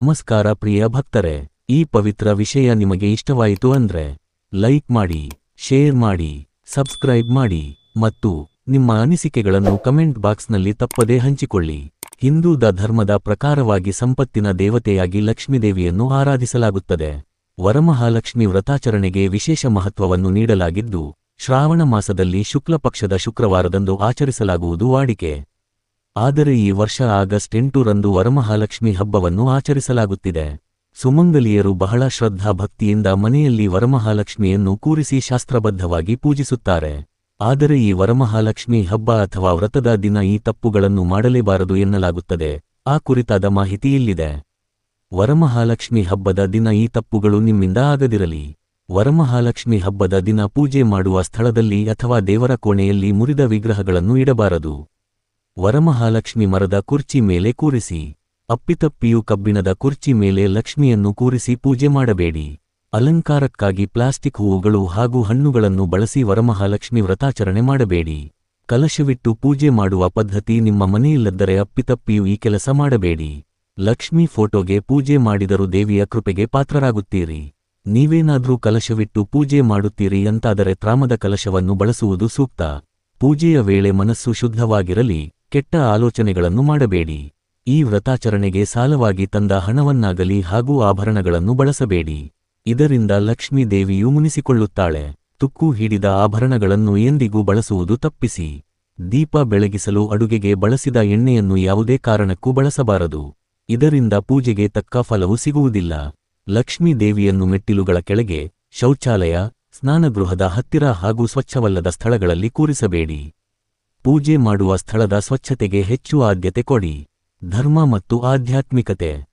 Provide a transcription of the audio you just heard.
ನಮಸ್ಕಾರ ಪ್ರಿಯ ಭಕ್ತರೆ, ಈ ಪವಿತ್ರ ವಿಷಯ ನಿಮಗೆ ಇಷ್ಟವಾಯಿತು ಅಂದ್ರೆ ಲೈಕ್ ಮಾಡಿ ಶೇರ್ ಮಾಡಿ ಸಬ್ಸ್ಕ್ರೈಬ್ ಮಾಡಿ ಮತ್ತು ನಿಮ್ಮ ಅನಿಸಿಕೆಗಳನ್ನು ಕಮೆಂಟ್ ಬಾಕ್ಸ್ನಲ್ಲಿ ತಪ್ಪದೇ ಹಂಚಿಕೊಳ್ಳಿ. ಹಿಂದೂ ದ ಧರ್ಮದ ಪ್ರಕಾರವಾಗಿ ಸಂಪತ್ತಿನ ದೇವತೆಯಾಗಿ ಲಕ್ಷ್ಮೀದೇವಿಯನ್ನು ಆರಾಧಿಸಲಾಗುತ್ತದೆ. ವರಮಹಾಲಕ್ಷ್ಮಿ ವ್ರತಾಚರಣೆಗೆ ವಿಶೇಷ ಮಹತ್ವವನ್ನು ನೀಡಲಾಗಿದ್ದು, ಶ್ರಾವಣ ಮಾಸದಲ್ಲಿ ಶುಕ್ಲ ಪಕ್ಷದ ಶುಕ್ರವಾರದಂದು ಆಚರಿಸಲಾಗುವುದು ವಾಡಿಕೆ. ಆದರೆ ಈ ವರ್ಷ ಆಗಸ್ಟ್ ಎಂಟರಂದು ವರಮಹಾಲಕ್ಷ್ಮಿ ಹಬ್ಬವನ್ನು ಆಚರಿಸಲಾಗುತ್ತಿದೆ. ಸುಮಂಗಲಿಯರು ಬಹಳ ಶ್ರದ್ಧಾ ಭಕ್ತಿಯಿಂದ ಮನೆಯಲ್ಲಿ ವರಮಹಾಲಕ್ಷ್ಮಿಯನ್ನು ಕೂರಿಸಿ ಶಾಸ್ತ್ರಬದ್ಧವಾಗಿ ಪೂಜಿಸುತ್ತಾರೆ. ಆದರೆ ಈ ವರಮಹಾಲಕ್ಷ್ಮಿ ಹಬ್ಬ ಅಥವಾ ವ್ರತದ ದಿನ ಈ ತಪ್ಪುಗಳನ್ನು ಮಾಡಲೇಬಾರದು ಎನ್ನಲಾಗುತ್ತದೆ. ಆ ಕುರಿತಾದ ಮಾಹಿತಿ ಇಲ್ಲಿದೆ. ವರಮಹಾಲಕ್ಷ್ಮಿ ಹಬ್ಬದ ದಿನ ಈ ತಪ್ಪುಗಳು ನಿಮ್ಮಿಂದ ಆಗದಿರಲಿ. ವರಮಹಾಲಕ್ಷ್ಮಿ ಹಬ್ಬದ ದಿನ ಪೂಜೆ ಮಾಡುವ ಸ್ಥಳದಲ್ಲಿ ಅಥವಾ ದೇವರ ಕೋಣೆಯಲ್ಲಿ ಮುರಿದ ವಿಗ್ರಹಗಳನ್ನು ಇಡಬಾರದು. ವರಮಹಾಲಕ್ಷ್ಮಿ ಮರದ ಕುರ್ಚಿ ಮೇಲೆ ಕೂರಿಸಿ. ಅಪ್ಪಿತಪ್ಪಿಯು ಕಬ್ಬಿಣದ ಕುರ್ಚಿ ಮೇಲೆ ಲಕ್ಷ್ಮಿಯನ್ನು ಕೂರಿಸಿ ಪೂಜೆ ಮಾಡಬೇಡಿ. ಅಲಂಕಾರಕ್ಕಾಗಿ ಪ್ಲಾಸ್ಟಿಕ್ ಹೂವುಗಳು ಹಾಗೂ ಹಣ್ಣುಗಳನ್ನು ಬಳಸಿ ವರಮಹಾಲಕ್ಷ್ಮಿ ವ್ರತಾಚರಣೆ ಮಾಡಬೇಡಿ. ಕಲಶವಿಟ್ಟು ಪೂಜೆ ಮಾಡುವ ಪದ್ಧತಿ ನಿಮ್ಮ ಮನೆಯಿಲ್ಲದ್ದರೆ ಅಪ್ಪಿತಪ್ಪಿಯು ಈ ಕೆಲಸ ಮಾಡಬೇಡಿ. ಲಕ್ಷ್ಮಿ ಫೋಟೋಗೆ ಪೂಜೆ ಮಾಡಿದರೂ ದೇವಿಯ ಕೃಪೆಗೆ ಪಾತ್ರರಾಗುತ್ತೀರಿ. ನೀವೇನಾದ್ರೂ ಕಲಶವಿಟ್ಟು ಪೂಜೆ ಮಾಡುತ್ತೀರಿ ಅಂತಾದರೆ ತ್ರಾಮದ ಕಲಶವನ್ನು ಬಳಸುವುದು ಸೂಕ್ತ. ಪೂಜೆಯ ವೇಳೆ ಮನಸ್ಸು ಶುದ್ಧವಾಗಿರಲಿ. ಕೆಟ್ಟ ಆಲೋಚನೆಗಳನ್ನು ಮಾಡಬೇಡಿ. ಈ ವ್ರತಾಚರಣೆಗೆ ಸಾಲವಾಗಿ ತಂದ ಹಣವನ್ನಾಗಲಿ ಹಾಗೂ ಆಭರಣಗಳನ್ನು ಬಳಸಬೇಡಿ. ಇದರಿಂದ ಲಕ್ಷ್ಮೀ ದೇವಿಯು ಮುನಿಸಿಕೊಳ್ಳುತ್ತಾಳೆ. ತುಕ್ಕು ಹಿಡಿದ ಆಭರಣಗಳನ್ನು ಎಂದಿಗೂ ಬಳಸುವುದು ತಪ್ಪಿಸಿ. ದೀಪ ಬೆಳಗಿಸಲು ಅಡುಗೆಗೆ ಬಳಸಿದ ಎಣ್ಣೆಯನ್ನು ಯಾವುದೇ ಕಾರಣಕ್ಕೂ ಬಳಸಬಾರದು. ಇದರಿಂದ ಪೂಜೆಗೆ ತಕ್ಕ ಫಲವು ಸಿಗುವುದಿಲ್ಲ. ಲಕ್ಷ್ಮೀ ದೇವಿಯನ್ನು ಮೆಟ್ಟಿಲುಗಳ ಕೆಳಗೆ, ಶೌಚಾಲಯ, ಸ್ನಾನಗೃಹದ ಹತ್ತಿರ ಹಾಗೂ ಸ್ವಚ್ಛವಲ್ಲದ ಸ್ಥಳಗಳಲ್ಲಿ ಕೂರಿಸಬೇಡಿ. ಪೂಜೆ ಮಾಡುವ ಸ್ಥಳದ ಸ್ವಚ್ಛತೆಗೆ ಹೆಚ್ಚು ಆದ್ಯತೆ ಕೊಡಿ. ಧರ್ಮ ಮತ್ತು ಆಧ್ಯಾತ್ಮಿಕತೆ.